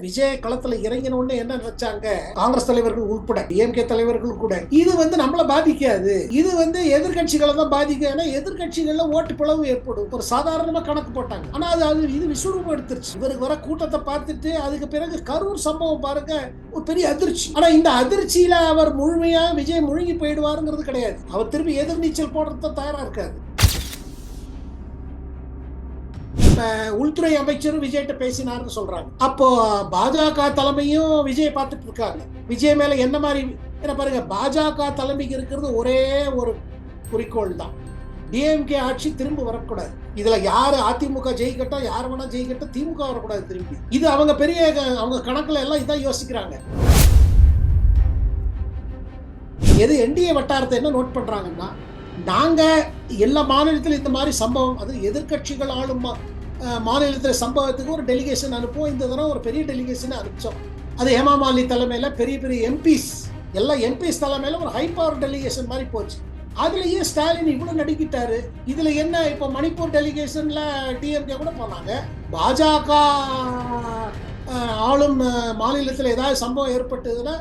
விஜய் களத்துல இறங்கின உடனே என்ன நினைச்சாங்க? காங்கிரஸ் தலைவர்கள் உட்பட டிஎம்கே தலைவர்கள் கூட. இது வந்து நம்மள பாதிக்காது. இது வந்து எதிர்கட்சிகளை தான் பாதிக்கும். ஏன்னா எதிர்கட்சிகள்ல ஓட்டு பிளவு ஏற்படும். ஒரு சாதாரணமா கணக்கு போட்டாங்க. ஆனா அது அது இது விஸ்வரூபம் எடுத்துருச்சு இவருக்கு வர கூட்டத்தை பார்த்துட்டு அதுக்கு பிறகு கரூர் சம்பவம் பாருங்க ஒரு பெரிய அதிர்ச்சி. ஆனா இந்த அதிர்ச்சியில அவர் முழுமையா விஜய் முழுங்கி போயிடுவாருங்கிறது கிடையாது. அவர் திரும்பி எதிர்நீச்சல் போடுறது தயாரா இருக்காது உள்துறை அமைச்சரும் விஜய்கிட்ட பேசினார்னு சொல்றாங்க. அப்போ பாஜக தலைமையும் விஜய் பார்த்துட்டு இருக்காங்க. விஜய் மேல என்ன மாதிரி என்ன பாருங்க பாஜக தலைமைக்கு இருக்கிறது ஒரே ஒரு குறிக்கோள் தான். டிஎம்கே ஆட்சி திரும்ப வரக்கூடாது. இதுல யாரு அதிமுக ஜெயிக்கட்டும் யார் வேணா ஜெயிக்கட்டும் திமுக வரக்கூடாது திரும்பி. இது அவங்க பெரிய க- அவங்க கணக்குல எல்லாம் இதான் யோசிக்கிறாங்க. எது என்டிஏ வட்டாரத்தை என்ன நோட் பண்றாங்கன்னா நாங்க எல்லா மாநிலத்திலும் இந்த மாதிரி சம்பவம் அது எதிர்க்கட்சிகள் ஆளும் மாநிலத்தில் சம்பவத்துக்கு ஒரு டெலிகேஷன் அனுப்புவோம். இந்த தடவை ஒரு பெரிய டெலிகேஷன் அனுப்பிச்சோம். அது ஹேமா மாலினி தலைமையில் பெரிய பெரிய எம்பிஸ் எல்லா எம்பிஸ் தலைமையில் ஒரு ஹை பவர் டெலிகேஷன் மாதிரி போச்சு. அதுலேயே ஸ்டாலின் இவ்வளோ நடிக்கிட்டாரு இதில் என்ன இப்போ மணிப்பூர் டெலிகேஷனில் டிஎம்கே கூட போனாங்க. பாஜக ஆளும் மாநிலத்தில் ஏதாவது சம்பவம் ஏற்பட்டதுன்னா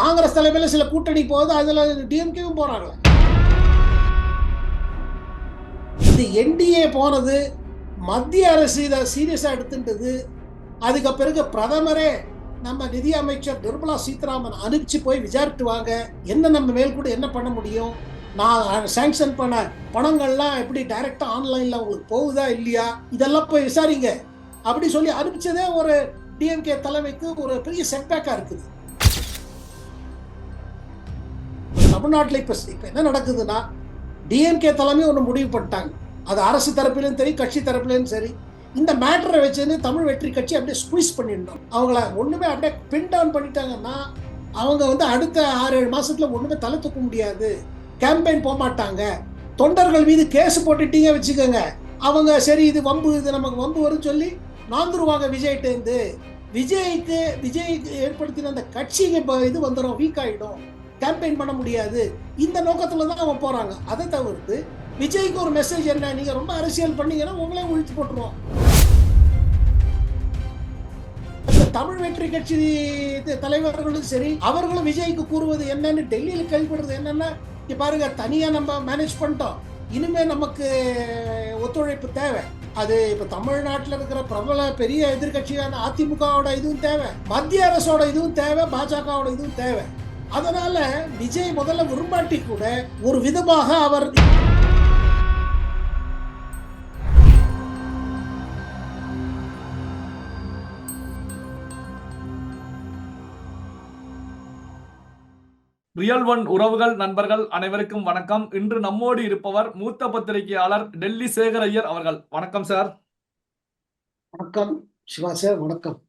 காங்கிரஸ் தலைமையில் சில கூட்டணி போகுது. அதில் டிஎம்கேவும் போகிறாங்க இது என்டிஏ போனது. மத்திய அரசு இதை சீரியஸாக எடுத்துட்டது அதுக்கு பிறகு பிரதமரே நம்ம நிதி அமைச்சர் நிர்மலா சீதாராமன் அனுப்பிச்சு போய் விசாரிட்டு வாங்க. என்ன நம்ம மேல் கூட என்ன பண்ண முடியும்? நான் சேங்ஷன் பண்ண பணங்கள்லாம் எப்படி டைரக்டா ஆன்லைனில் உங்களுக்கு போகுதா இல்லையா? இதெல்லாம் போய் விசாரிங்க. அப்படி சொல்லி அனுப்பிச்சதே ஒரு டிஎம்கே தலைமைக்கு ஒரு பெரிய செட்பேக்காக இருக்குது. தமிழ்நாட்டில் இப்போ இப்போ என்ன நடக்குதுன்னா டிஎம்கே தலைமை ஒன்று முடிவு பண்ணிட்டாங்க. அது அரசு தரப்பிலும் சரி கட்சி தரப்புலையும் சரி இந்த மேட்டரை வச்சுன்னு தமிழ் வெற்றி கட்சி அப்படியே ஸ்குவீஸ் பண்ணிடணும் அவங்கள ஒன்றுமே அப்படியே பின் டவுன் பண்ணிட்டாங்கன்னா அவங்க வந்து அடுத்த ஆறு ஏழு மாதத்தில் ஒன்றுமே தலை தூக்க முடியாது. கேம்பெயின் போக மாட்டாங்க. தொண்டர்கள் மீது கேஸ் போட்டுட்டீங்க வச்சுக்கோங்க. அவங்க சரி இது வம்பு இது நமக்கு வம்பு வரும்னு சொல்லி நாந்துருவாங்க விஜய்கிட்டேருந்து விஜய்க்கு விஜய்க்கு ஏற்படுத்தின அந்த கட்சிக்கு இப்போ இது வந்துடும் வீக் ஆகிடும் கேம்பெயின் பண்ண முடியாது. இந்த நோக்கத்தில் தான் அவங்க போகிறாங்க அதை தவிர்த்து விஜய்க்கு ஒரு மெசேஜ் என்ன? நீங்க ரொம்ப அரசியல் பண்ணீங்கன்னா உங்களே ஒழித்து போட்டுருவோம். தமிழ் வெற்றி கட்சி தலைவர்களும் சரி அவர்களும் விஜய்க்கு கூறுவது என்னன்னு டெல்லியில் கேள்விப்படுறது என்னன்னா இங்க பாருங்க தனியா நம்ம மேனேஜ் பண்ணிட்டோம். இனிமே நமக்கு ஒத்துழைப்பு தேவை. அது இப்ப தமிழ்நாட்டில் இருக்கிற பிரபல பெரிய எதிர்கட்சியான அதிமுகவோட இதுவும் தேவை. மத்திய அரசோட இதுவும் தேவை பாஜகவோட இதுவும் தேவை. அதனால விஜய் முதல்ல விரும்பாட்டி கூட ஒரு விதமாக அவர் ரியல் ஒன் உறவுகள் நண்பர்கள் அனைவருக்கும் வணக்கம். இன்று நம்மோடு இருப்பவர் மூத்த பத்திரிகையாளர் டெல்லி சேகர் ஐயர் அவர்கள். வணக்கம் சார். வணக்கம். சிவா சார் வணக்கம்.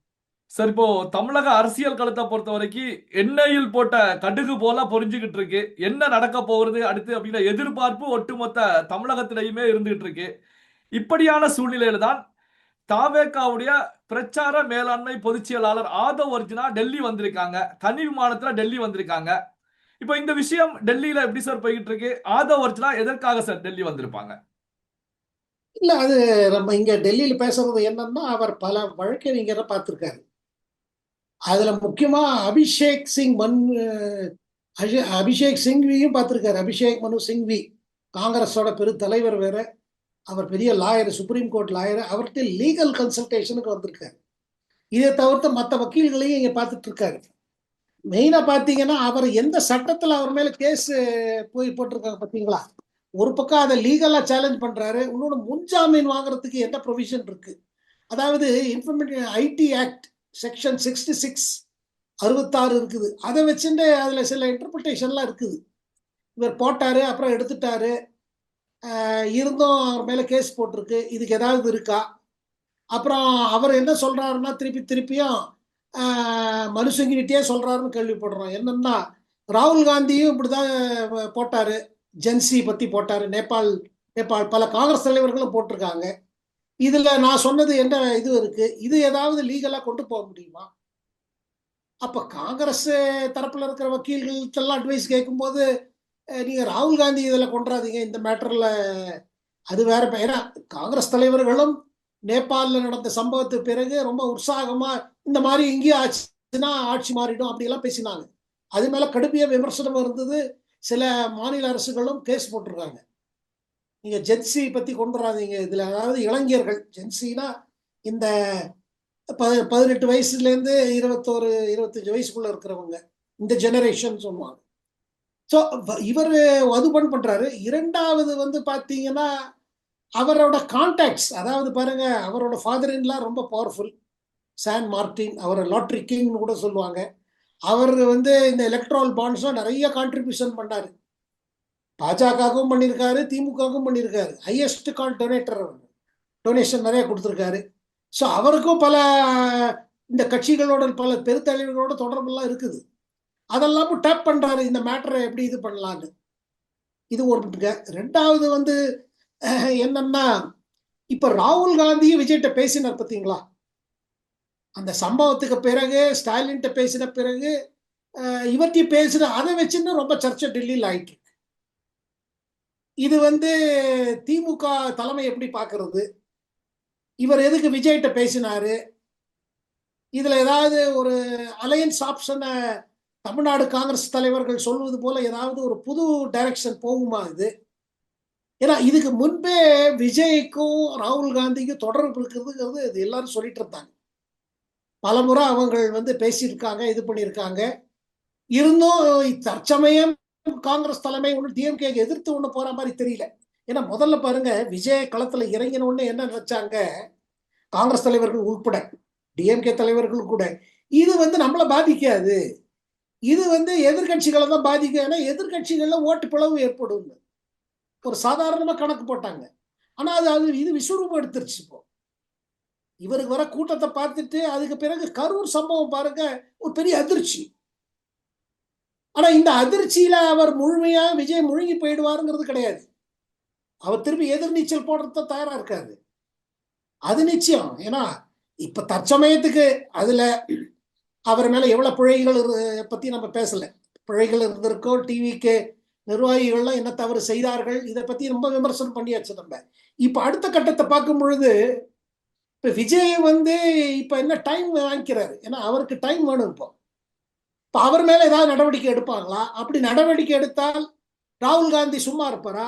சார் இப்போ தமிழக அரசியல் களத்தை பொறுத்த வரைக்கும் எண்ணெயில் போட்ட கடுகு போல பொரிஞ்சுக்கிட்டு இருக்கு. என்ன நடக்க போகிறது அடுத்து அப்படிங்கிற எதிர்பார்ப்பு ஒட்டுமொத்த தமிழகத்திலையுமே இருந்துகிட்டு இருக்கு. இப்படியான சூழ்நிலையில தான் தாவேக்காவுடைய பிரச்சார மேலாண்மை பொதுச் செயலாளர் ஆதவ் அர்ஜுனா டெல்லி வந்திருக்காங்க. தனி விமானத்துல டெல்லி வந்திருக்காங்க. இப்போ இந்த விஷயம் டெல்லியில எப்படி சார் போய்கிட்டு இருக்கு ஆதவ் அர்ச்சனா எதற்காக சார் டெல்லி வந்திருப்பாங்க? இல்ல அது நம்ம இங்க டெல்லியில பேசுறது என்னன்னா அவர் பல வழக்கறிஞரை பார்த்திருக்காரு. அதுல முக்கியமா அபிஷேக் சிங் மன் அபிஷேக் சிங்வியும் பார்த்திருக்காரு. அபிஷேக் மனு சிங்வி காங்கிரஸோட பெரு தலைவர் வேற. அவர் பெரிய லாயர் சுப்ரீம் கோர்ட் லாயர். அவர்கிட்ட லீகல் கன்சல்டேஷனுக்கு வந்திருக்காரு. இதை தவிர்த்து மற்ற வக்கீல்களையும் இங்க பார்த்துட்டு இருக்காரு. மெயினா பாத்தீங்கன்னா அவர் எந்த சட்டத்துல அவர் மேல கேஸ் போய் போட்டிருக்காங்க பாத்தீங்களா? ஒரு பக்கம் அதை லீகலா சேலஞ்ச் பண்றாரு இன்னொன்று முன்ஜாமீன் வாங்குறதுக்கு என்ன ப்ரொவிஷன் இருக்கு? அதாவது information IT act section sixty six அறுபத்தாறு இருக்குது. அதை வச்சுட்டு அதுல சில இன்டர்பிரிட்டேஷன்லாம் இருக்குது. இவர் போட்டாரு அப்புறம் எடுத்துட்டாரு. இருந்தும் அவர் மேல கேஸ் போட்டிருக்கு. இதுக்கு ஏதாவது இருக்கா? அப்புறம் அவர் என்ன சொல்றாருன்னா திருப்பி திருப்பியும் மனுஷங்கிட்டே சொல்கிறாருன்னு கேள்விப்படுறோம். என்னன்னா ராகுல் காந்தியும் இப்படி தான் போட்டாரு. ஜென்சி பற்றி போட்டார். நேபாள் நேபாள் பல காங்கிரஸ் தலைவர்களும் போட்டிருக்காங்க. இதில் நான் சொன்னது என்ன இது இருக்குது இது ஏதாவது லீகலாக கொண்டு போக முடியுமா? அப்போ காங்கிரஸ் தரப்பில் இருக்கிற வக்கீல்கள்ட்டெல்லாம் அட்வைஸ் கேட்கும்போது நீங்கள் ராகுல் காந்தி இதில் கொண்டாதீங்க இந்த மேட்டரில் அது வேற ப- ஏன்னா காங்கிரஸ் தலைவர்களும் நேபாளில் நடந்த சம்பவத்துக்கு பிறகு ரொம்ப உற்சாகமா இந்த மாதிரி இங்கேயும் ஆச்சுன்னா ஆட்சி மாறிடும் அப்படியெல்லாம் பேசினாங்க. அது மேல கடுமைய விமர்சனம் இருந்தது. சில மாநில அரசுகளும் கேஸ் போட்டிருக்காங்க. நீங்க ஜென்சி பத்தி கொண்டு வராதீங்க இதுல அதாவது இளைஞர்கள் ஜென்சினா இந்த ப- பதினெட்டு வயசுலேருந்து இருபத்தோரு இருபத்தஞ்சு வயசுக்குள்ள இருக்கிறவங்க. இந்த ஜெனரேஷன் சொல்லுவாங்க. ஸோ இவர் வதுபன் பண்றாரு. இரண்டாவது வந்து பார்த்தீங்கன்னா அவரோட கான்டாக்ட்ஸ் அதாவது பாருங்க அவரோட ஃபாதர் இன்லாம் ரொம்ப பவர்ஃபுல் சான் மார்டின் அவரை லாட்ரி கிங்னு கூட சொல்லுவாங்க. அவர் வந்து இந்த எலக்ட்ரால் பாண்ட்ஸ்லாம் நிறைய கான்ட்ரிபியூஷன் பண்ணாரு. பாஜகவுக்கும் பண்ணியிருக்காரு திமுகவுக்கும் பண்ணியிருக்காரு ஹையஸ்ட் கான் டொனேட்டர் அவர். டொனேஷன் நிறைய கொடுத்துருக்காரு. ஸோ அவருக்கும் பல இந்த கட்சிகளோட பல பெருத்தலைவர்களோட தொடர்பெல்லாம் இருக்குது. அதெல்லாமும் டேப் பண்ணுறாரு இந்த மேட்டரை எப்படி இது பண்ணலான்னு. இது ஒரு ரெண்டாவது வந்து என்னன்னா இப்ப ராகுல் காந்தி விஜய்கிட்ட பேசினார் பார்த்தீங்களா அந்த சம்பவத்துக்கு பிறகு ஸ்டாலின்கிட்ட பேசின பிறகு அஹ், இவர்கிட்ட பேசின அதை வச்சுன்னு ரொம்ப சர்ச்சை டெல்லியில் ஆயிட்டு. இருக்கு. இது வந்து திமுக தலைமை எப்படி பார்க்கறது இவர் எதுக்கு விஜய்கிட்ட பேசினாரு? இதுல ஏதாவது ஒரு அலையன்ஸ் ஆப்ஷனை தமிழ்நாடு காங்கிரஸ் தலைவர்கள் சொல்வது போல ஏதாவது ஒரு புது டைரக்ஷன் போகுமா இது? ஏன்னா இதுக்கு முன்பே விஜய்க்கும் ராகுல் காந்திக்கும் தொடர்பு இருக்கிறதுங்கிறது இது எல்லாரும் சொல்லிட்டு இருந்தாங்க. பலமுறை அவங்கள் வந்து பேசியிருக்காங்க இது பண்ணியிருக்காங்க. இருந்தும் தற்சமயம் காங்கிரஸ் தலைமை ஒன்று டிஎம்கே எதிர்த்து ஒன்று போற மாதிரி தெரியல. ஏன்னா முதல்ல பாருங்க விஜய் களத்துல இறங்கினோடனே என்ன நினைச்சாங்க? காங்கிரஸ் தலைவர்கள் உட்பட டிஎம்கே தலைவர்கள் கூட. இது வந்து நம்மளை பாதிக்காது. இது வந்து எதிர்கட்சிகளை தான் பாதிக்கும். ஏன்னா எதிர்கட்சிகள்ல ஓட்டு பிளவு ஏற்படும். ஒரு சாதாரணமாக கணக்கு போட்டாங்க. ஆனால் அது அது இது விஸ்வரூபம் எடுத்துருச்சு இப்போ. இவருக்கு வர கூட்டத்தை பார்த்துட்டு அதுக்கு பிறகு கரூர் சம்பவம் பாருங்க ஒரு பெரிய அதிர்ச்சி. ஆனா இந்த அதிர்ச்சியில அவர் முழுமையா விஜய் முழுங்கி போயிடுவாருங்கிறது கிடையாது. அவர் திரும்பி எதிர்நீச்சல் போடுறத தயாரா இருக்காது அது நிச்சயம். ஏன்னா இப்ப தற்சமயத்துக்கு அதுல அவர் மேல எவ்வளவு பிழைகள் இரு- பத்தி நம்ம பேசல. பிழைகள் இருந்திருக்கோ டிவிக்கு நிர்வாகிகள்லாம் என்ன தவறு செய்தார்கள்? இதை பத்தி ரொம்ப விமர்சனம் பண்ணியாச்சு நம்ம. இப்ப அடுத்த கட்டத்தை பார்க்கும் பொழுது இப்ப விஜய் வந்து இப்ப என்ன டைம் வாங்கிக்கிறாரு? ஏன்னா அவருக்கு டைம் வேணும் இப்போ. இப்ப அவர் மேல ஏதாவது நடவடிக்கை எடுப்பாங்களா? அப்படி நடவடிக்கை எடுத்தால் ராகுல் காந்தி சும்மா இருப்பாரா?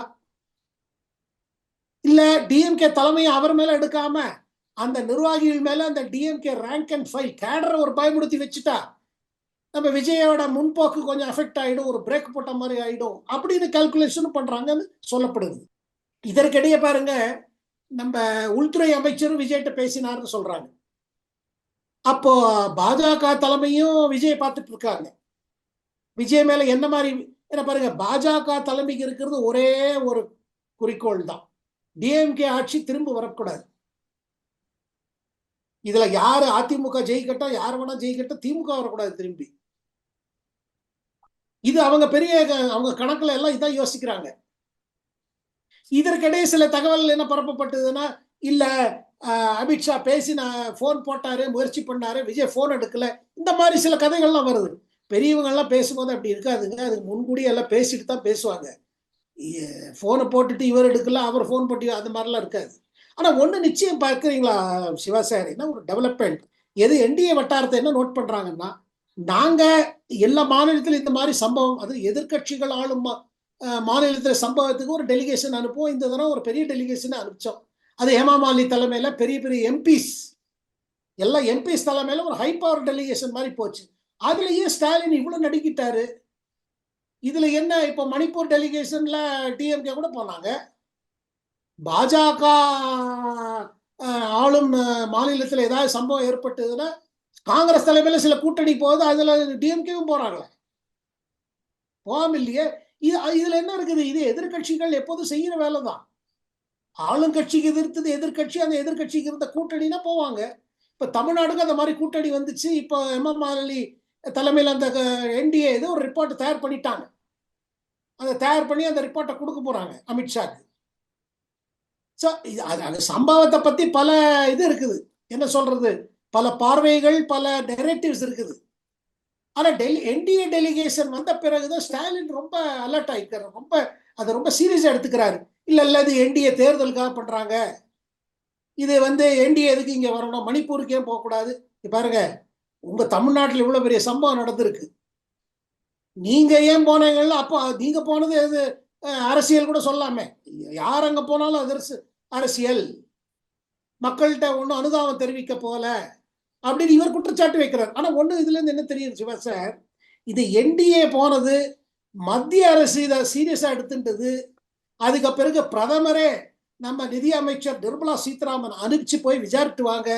இல்ல டிஎம்கே தலைமையை அவர் மேல எடுக்காம அந்த நிர்வாகிகள் மேல அந்த டிஎம்கே ரேங்க் அண்ட் ஃபைல் கேடரை ஒரு பயமுறுத்தி வச்சுட்டா நம்ம விஜயோட முன்போக்கு கொஞ்சம் அஃபெக்ட் ஆகிடும் ஒரு பிரேக் போட்ட மாதிரி ஆகிடும் அப்படின்னு கால்குலேஷன் பண்ணுறாங்கன்னு சொல்லப்படுது. இதற்கிடையே பாருங்க நம்ம உள்துறை அமைச்சரும் விஜய்கிட்ட பேசினார்னு சொல்கிறாங்க அப்போ பாஜக தலைமையும் விஜய் பார்த்துட்டு இருக்காங்க. விஜய் மேல என்ன மாதிரி என்ன பாருங்க பாஜக தலைமைக்கு இருக்கிறது ஒரே ஒரு குறிக்கோள் தான். டிஎம்கே ஆட்சி திரும்ப வரக்கூடாது. இதுல யாரு அதிமுக ஜெயிக்கட்டும் யார் வேணா ஜெயிக்கட்டும் திமுக வரக்கூடாது திரும்பி. இது அவங்க பெரிய க- அவங்க கணக்குல எல்லாம் இதான் யோசிக்கிறாங்க. இதற்கிடையே சில தகவல் என்ன பரப்பப்பட்டதுன்னா இல்ல அமித்ஷா பேசி நான் போன் போட்டாரு முயற்சி பண்ணாரு விஜய் போன் எடுக்கல. இந்த மாதிரி சில கதைகள்லாம் வருது. பெரியவங்க எல்லாம் பேசும்போது அப்படி இருக்காதுங்க. அதுக்கு முன்கூடியே எல்லாம் பேசிட்டு தான் பேசுவாங்க. போனை போட்டுட்டு இவர் எடுக்கல அவர் போன் போட்டு அது மாதிரிலாம் இருக்காது. ஆனா ஒண்ணு நிச்சயம் பார்க்குறீங்களா சிவா சார்? என்ன ஒரு டெவலப்மெண்ட் எது என்டிஏ வட்டாரத்தை என்ன நோட் பண்றாங்கன்னா நாங்க எல்லா மாநிலத்திலும் இந்த மாதிரி சம்பவம் அது எதிர்க்கட்சிகள் ஆளும் மா- சம்பவத்துக்கு ஒரு டெலிகேஷன் அனுப்புவோம். இந்த தடவை ஒரு பெரிய டெலிகேஷன் அனுப்பிச்சோம். அது ஹேமா மாலினி தலைமையில பெரிய பெரிய எம்பிஸ் எல்லாம் எம்பிஸ் தலைமையில ஒரு ஹை பவர் டெலிகேஷன் மாதிரி போச்சு. அதுலயே ஸ்டாலின் இவ்வளவு நடிக்கிட்டாரு இதுல என்ன இப்போ மணிப்பூர் டெலிகேஷன்ல டிஎம்கே கூட போனாங்க. பாஜக ஆளும் மாநிலத்தில் ஏதாவது சம்பவம் ஏற்பட்டதுன்னா காங்கிரஸ் தலைமையில் சில கூட்டணி போகுது அதில் டிஎம்கேவும் போகிறாங்களே போகாம இல்லையே. இது இதில் என்ன இருக்குது? இது எதிர்க்கட்சிகள் எப்போதும் செய்கிற வேலை தான் ஆளுங்கட்சிக்கு எதிர்த்தது எதிர்க்கட்சி அந்த எதிர்க்கட்சிக்கு இருந்த கூட்டணினா போவாங்க. இப்போ தமிழ்நாடுக்கு அந்த மாதிரி கூட்டணி வந்துச்சு. இப்போ எம்எம் அலி தலைமையில் அந்த என்டிஏ இது ஒரு ரிப்போர்ட் தயார் பண்ணிட்டாங்க. அதை தயார் பண்ணி அந்த ரிப்போர்ட்டை கொடுக்க போகிறாங்க அமித்ஷாக்கு ஸோ அது சம்பவத்தை பற்றி பல இது இருக்குது. என்ன சொல்கிறது பல பார்வைகள் பல நெரேட்டிவ்ஸ் இருக்குது. ஆனால் டெல்லி என்டிஏ டெலிகேஷன் வந்த பிறகுதான் ஸ்டாலின் ரொம்ப அலர்ட் ஆகிக்கிறார் ரொம்ப அதை ரொம்ப சீரியஸாக எடுத்துக்கிறாரு. இல்லை இல்லை இது என்டிஏ தேர்தலுக்காக பண்ணுறாங்க இது வந்து என்டிஏ எதுக்கு இங்கே வரணும்? மணிப்பூருக்கே போகக்கூடாது இங்க பாருங்க உங்கள் தமிழ்நாட்டில் இவ்வளோ பெரிய சம்பவம் நடந்திருக்கு. நீங்கள் ஏன் போனீங்கல்ல அப்போ நீங்கள் போனது எது? அரசியல் கூட சொல்லாமே. யார் அங்கே போனாலும் அது அரசியல். மக்கள்கிட்ட ஒன்றும் அனுதாபம் தெரிவிக்க போகல. அப்படின்னு இவர் குற்றச்சாட்டு வைக்கிறார். ஆனா ஒண்ணு இதுல இருந்து என்ன தெரியும் சிவா சார்? இது என்டிஏ போனது மத்திய அரசு இதை சீரியஸா எடுத்துட்டது. அதுக்கு பிறகு பிரதமரே நம்ம நிதி அமைச்சர் நிர்மலா சீதாராமன் அனுப்பிச்சு போய் விசாரிட்டு வாங்க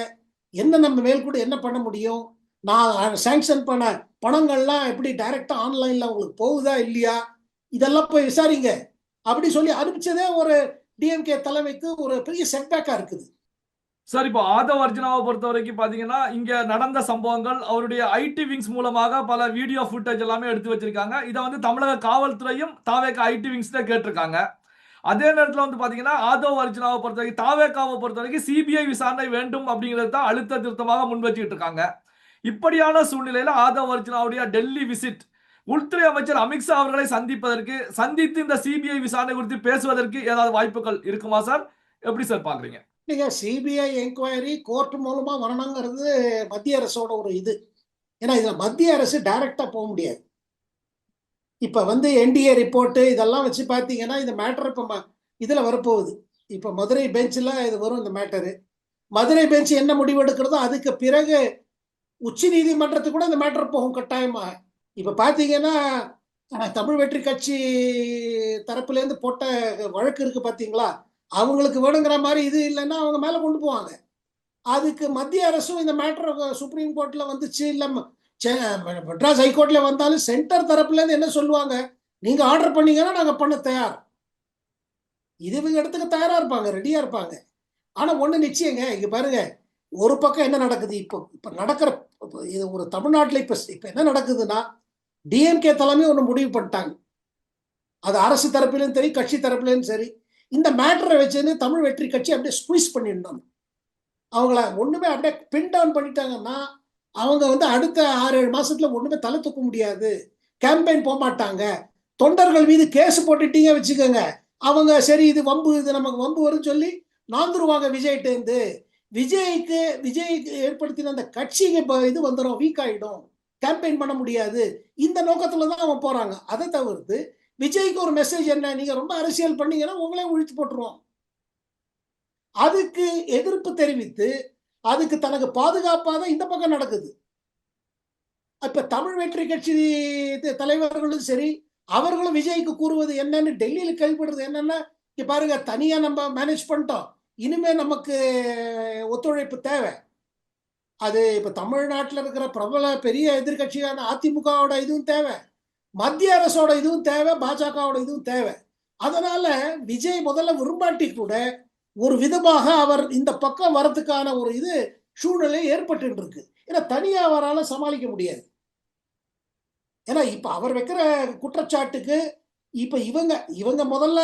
என்ன நம்ம மேல் கூட என்ன பண்ண முடியும்? நான் சாங்ஷன் பண்ண பணங்கள்லாம் எப்படி டைரக்டா ஆன்லைன்ல உங்களுக்கு போகுதா இல்லையா? இதெல்லாம் போய் விசாரிங்க. அப்படி சொல்லி அனுப்பிச்சதே ஒரு டிஎம்கே தலைமைக்கு ஒரு பெரிய செட்பேக்கா இருக்குது. சார் இப்போ ஆதவ் அர்ஜுனாவை பொறுத்த வரைக்கும் பாத்தீங்கன்னா இங்க நடந்த சம்பவங்கள் அவருடைய ஐடி விங்ஸ் மூலமாக பல வீடியோ ஃபுட்டேஜ் எல்லாமே எடுத்து வச்சிருக்காங்க. இதை வந்து தமிழக காவல்துறையும் தாவேக்கா ஐடி விங்ஸ் தான் கேட்டிருக்காங்க. அதே நேரத்தில் வந்து பாத்தீங்கன்னா ஆதவ் அர்ஜுனாவை பொறுத்த வரைக்கும் தாவேகாவை பொறுத்த வரைக்கும் சிபிஐ விசாரணை வேண்டும் அப்படிங்கிறது தான் அழுத்த திருத்தமாக முன் வச்சுக்கிட்டு இருக்காங்க. இப்படியான சூழ்நிலையில ஆதவ் அர்ஜுனாவுடைய டெல்லி விசிட் உள்துறை அமைச்சர் அமித்ஷா அவர்களை சந்திப்பதற்கு சந்தித்து இந்த சிபிஐ விசாரணை குறித்து பேசுவதற்கு ஏதாவது வாய்ப்புகள் இருக்குமா சார்? எப்படி சார் பாக்குறீங்க நீங்க சிபிஐ என்கொயரி கோர்ட் மூலமா வரணுங்கிறது மத்திய அரசோட ஒரு இது. ஏன்னா இதுல மத்திய அரசு டைரக்டா போக முடியாது. இப்ப வந்து என்டிஏ ரிப்போர்ட்டு இதெல்லாம் வச்சு பார்த்தீங்கன்னா இந்த மேட்டர் இப்ப இதுல வரப்போகுது. இப்ப மதுரை பெஞ்சில் இது வரும் இந்த மேட்டரு மதுரை பெஞ்ச் என்ன முடிவு எடுக்கிறதோ அதுக்கு பிறகு உச்ச நீதிமன்றத்துக்கு கூட இந்த மேட்டர் போகும் கட்டாயமா இப்ப பாத்தீங்கன்னா தமிழ் வெற்றி கட்சி தரப்புல இருந்து போட்ட வழக்கு இருக்கு பாத்தீங்களா? அவங்களுக்கு வேணுங்கிற மாதிரி இது இல்லைன்னா அவங்க மேலே கொண்டு போவாங்க. அதுக்கு மத்திய அரசும் இந்த மேட்டர் சுப்ரீம் கோர்ட்டில் வந்துச்சு. இல்லை மெட்ராஸ் ஹைகோர்ட்டில் வந்தாலும் சென்டர் தரப்புலேருந்து என்ன சொல்லுவாங்க? நீங்கள் ஆர்டர் பண்ணீங்கன்னா நாங்கள் பண்ண தயார். இது இவங்க இடத்துக்கு தயாராக இருப்பாங்க ரெடியாக இருப்பாங்க. ஆனால் ஒன்று நிச்சயங்க இங்கே பாருங்க ஒரு பக்கம் என்ன நடக்குது? இப்போ இப்போ நடக்கிற இது ஒரு தமிழ்நாட்டில் இப்போ இப்போ என்ன நடக்குதுன்னா டிஎம்கே தலைமை ஒன்று முடிவு பண்ணிட்டாங்க. அது அரசு தரப்பிலும் சரி கட்சி தரப்புலையும் சரி. இந்த மேட்டரை வச்சுன்னு தமிழ் வெற்றி கட்சி அப்படியே ஸ்குவீஸ் பண்ணியிருந்தாங்க. அவங்கள ஒண்ணுமே அப்படியே பின் டவுன் பண்ணிட்டாங்கன்னா அவங்க வந்து அடுத்த ஆறு ஏழு மாசத்துல ஒண்ணுமே தலை தூக்க முடியாது. கேம்பெயின் போக மாட்டாங்க. தொண்டர்கள் மீது கேஸ் போட்டுட்டீங்க வச்சுக்கோங்க. அவங்க சரி இது வம்பு இது நமக்கு வம்பு வரும்னு சொல்லி நாந்துருவாங்க விஜய்கிட்டேருந்து விஜய்க்கு விஜய்க்கு ஏற்படுத்தின அந்த கட்சிக்கு இப்போ இது வந்துடும் வீக் ஆகிடும் கேம்பெயின் பண்ண முடியாது. இந்த நோக்கத்துல தான் அவன் போறாங்க. அதை தவிர்த்து விஜய்க்கு ஒரு மெசேஜ் என்ன? நீங்க ரொம்ப அரசியல் பண்ணீங்கன்னா உங்களே ஒழித்து போட்டுருவோம். அதுக்கு எதிர்ப்பு தெரிவித்து அதுக்கு தனக்கு பாதுகாப்பாக இந்த பக்கம் நடக்குது. இப்ப தமிழ் வெற்றி கட்சி தலைவர்களும் சரி அவர்களும் விஜய்க்கு கூறுவது என்னன்னு டெல்லியில கேள்விப்படுறது என்னன்னா இங்க பாருங்க தனியா நம்ம மேனேஜ் பண்ணிட்டோம். இனிமே நமக்கு ஒத்துழைப்பு தேவை. அது இப்ப தமிழ்நாட்டில் இருக்கிற பிரபல பெரிய எதிர்க்கட்சியான அதிமுகவோட இதுவும் தேவை. மத்திய அரசோட இதுவும் தேவை பாஜகவோட இதுவும் தேவை. அதனால விஜய் முதல்ல விரும்பாட்டி கூட ஒரு விதமாக அவர் இந்த பக்கம் வரத்துக்கான ஒரு இது சூழ்நிலை ஏற்பட்டு இருக்கு. ஏன்னா தனியா அவரால் சமாளிக்க முடியாது. ஏன்னா இப்ப அவர் வைக்கிற குற்றச்சாட்டுக்கு இப்ப இவங்க இவங்க முதல்ல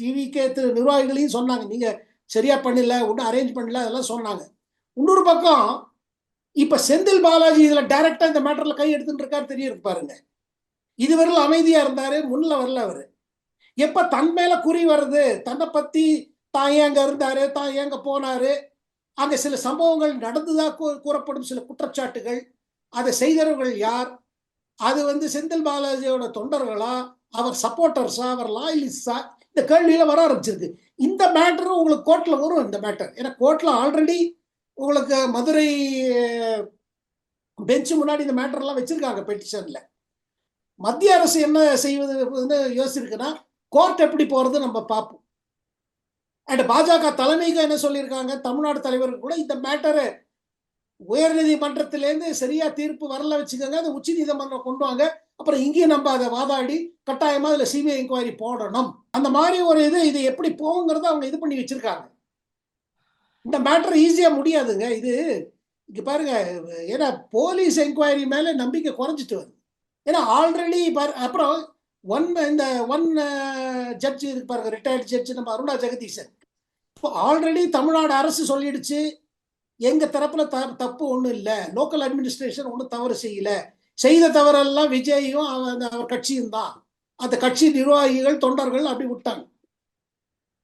டிவிகே நிர்வாகிகளையும் சொன்னாங்க. நீங்க சரியா பண்ணல ஒன்றும் அரேஞ்ச் பண்ணல அதெல்லாம் சொன்னாங்க. இன்னொரு பக்கம் இப்ப செந்தில் பாலாஜி இதுல டைரக்டா இந்த மேட்டர்ல கை எடுத்துட்டு இருக்காரு தெரியும் பாருங்க. இதுவரையில் அமைதியா இருந்தாரு முன்னில் வரல அவரு. எப்ப தன் மேல குறி வருது தன்னை பத்தி தான் ஏன் இருந்தார் இருந்தாரு தான் ஏங்க போனாரு அங்க சில சம்பவங்கள் நடந்ததாக கூ- கூறப்படும் சில குற்றச்சாட்டுகள் அதை செய்தவர்கள் யார்? அது வந்து செந்தில் பாலாஜியோட தொண்டர்களா? அவர் சப்போர்ட்டர்ஸா அவர் லாயலிஸ்டா இந்த கேள்வியில வர ஆரம்பிச்சிருக்கு. இந்த மேட்டரும் உங்களுக்கு கோர்ட்ல வரும் இந்த மேட்டர் ஏன்னா கோர்ட்ல ஆல்ரெடி உங்களுக்கு மதுரை பெஞ்சு முன்னாடி இந்த மேட்டர்லாம் வச்சுருக்காங்க வச்சிருக்காங்க பெட்டிஷன்ல மத்திய அரசு என்ன செய்வது யோசிச்சிருக்குன்னா கோர்ட் எப்படி போறது நம்ம பார்ப்போம். அண்ட் பாஜக தலைமைக்கு என்ன சொல்லியிருக்காங்க? தமிழ்நாடு தலைவர்கள் கூட இந்த மேட்டரை உயர்நீதிமன்றத்திலேருந்து சரியா தீர்ப்பு வரல வச்சுக்கோங்க அதை உச்ச நீதிமன்றம் கொண்டு வாங்க. அப்புறம் இங்கேயும் நம்ம அதை வாதாடி கட்டாயமா அதுல சிபிஐ இன்கொயரி போடணும். அந்த மாதிரி ஒரு இது இது எப்படி போகுங்கிறத அவங்க இது பண்ணி வச்சிருக்காங்க. இந்த மேட்டர் ஈஸியா முடியாதுங்க. இது இங்க பாருங்க ஏன்னா போலீஸ் என்கொயரி மேல நம்பிக்கை குறைஞ்சிட்டு வருது. ஏன்னா ஆல்ரெடி அப்புறம் ஒன் இந்த ஒன் ஜட்ஜ் இருக்கு பாருங்க ரிட்டையர்ட் ஜட்ஜ் நம்ம அருணா ஜெகதீசன். இப்போ ஆல்ரெடி தமிழ்நாடு அரசு சொல்லிடுச்சு எங்க தரப்புல த தப்பு ஒன்றும் இல்லை லோக்கல் அட்மினிஸ்ட்ரேஷன் ஒன்றும் தவறு செய்யல. செய்த தவறெல்லாம் விஜயும் அந்த அவர் கட்சியும் தான். அந்த கட்சி நிர்வாகிகள் தொண்டர்கள் அப்படி விட்டாங்க.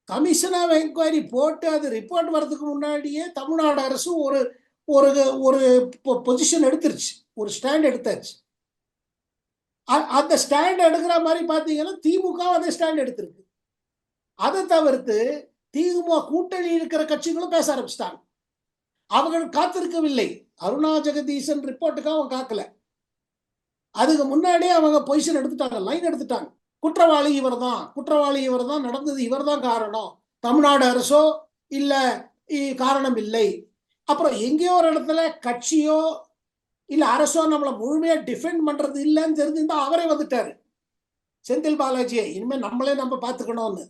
கமிஷன் ஆஃப் என்கொயரி போட்டு அது ரிப்போர்ட் வர்றதுக்கு முன்னாடியே தமிழ்நாடு அரசு ஒரு ஒரு ஒரு பொசிஷன் எடுத்துருச்சு. ஒரு ஸ்டாண்ட் எடுத்தாச்சு. அந்த ஸ்டாண்ட் எடுக்கிற மாதிரி பார்த்தீங்கன்னா திமுக அதே ஸ்டாண்ட் எடுத்திருக்கு. அதை தவிர்த்து திமுக கூட்டணி இருக்கிற கட்சிகளும் பேச ஆரம்பிச்சிட்டாங்க. அவர்கள் காத்திருக்கவில்லை. அருணா ஜெகதீசன் ரிப்போர்ட்டுக்காக அவன் காக்கல. அதுக்கு முன்னாடியே அவங்க பொசிஷன் எடுத்துட்டாங்க. லைன் எடுத்துட்டாங்க. குற்றவாளி இவர்தான். குற்றவாளி இவர் தான் நடந்தது இவர் தான் காரணம். தமிழ்நாடு அரசோ இல்லை காரணம் இல்லை. அப்புறம் எங்கேயோ ஒரு இடத்துல கட்சியோ இல்ல அரசோ நம்மளை முழுமையா டிஃபெண்ட் பண்றது இல்லைன்னு தெரிஞ்சிருந்தா அவரே வந்துட்டாரு. செந்தில் பாலாஜியை. இனிமே நம்மளே நம்ம பார்த்துக்கணும்னு.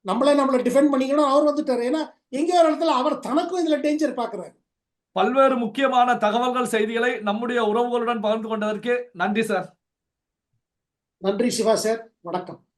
நம்மளே நம்மளை டிஃபெண்ட் பண்ணிக்கணும் அவர் வந்துட்டாரு. ஏன்னா எங்கேயோ ஒரு இடத்துல அவர் தனக்கும் இதுல டேஞ்சர் பாக்குறாரு. பல்வேறு முக்கியமான தகவல்கள் செய்திகளை நம்முடைய உறவுகளுடன் பகிர்ந்து கொண்டதற்கு நன்றி சார். நன்றி சிவா சார். வணக்கம்.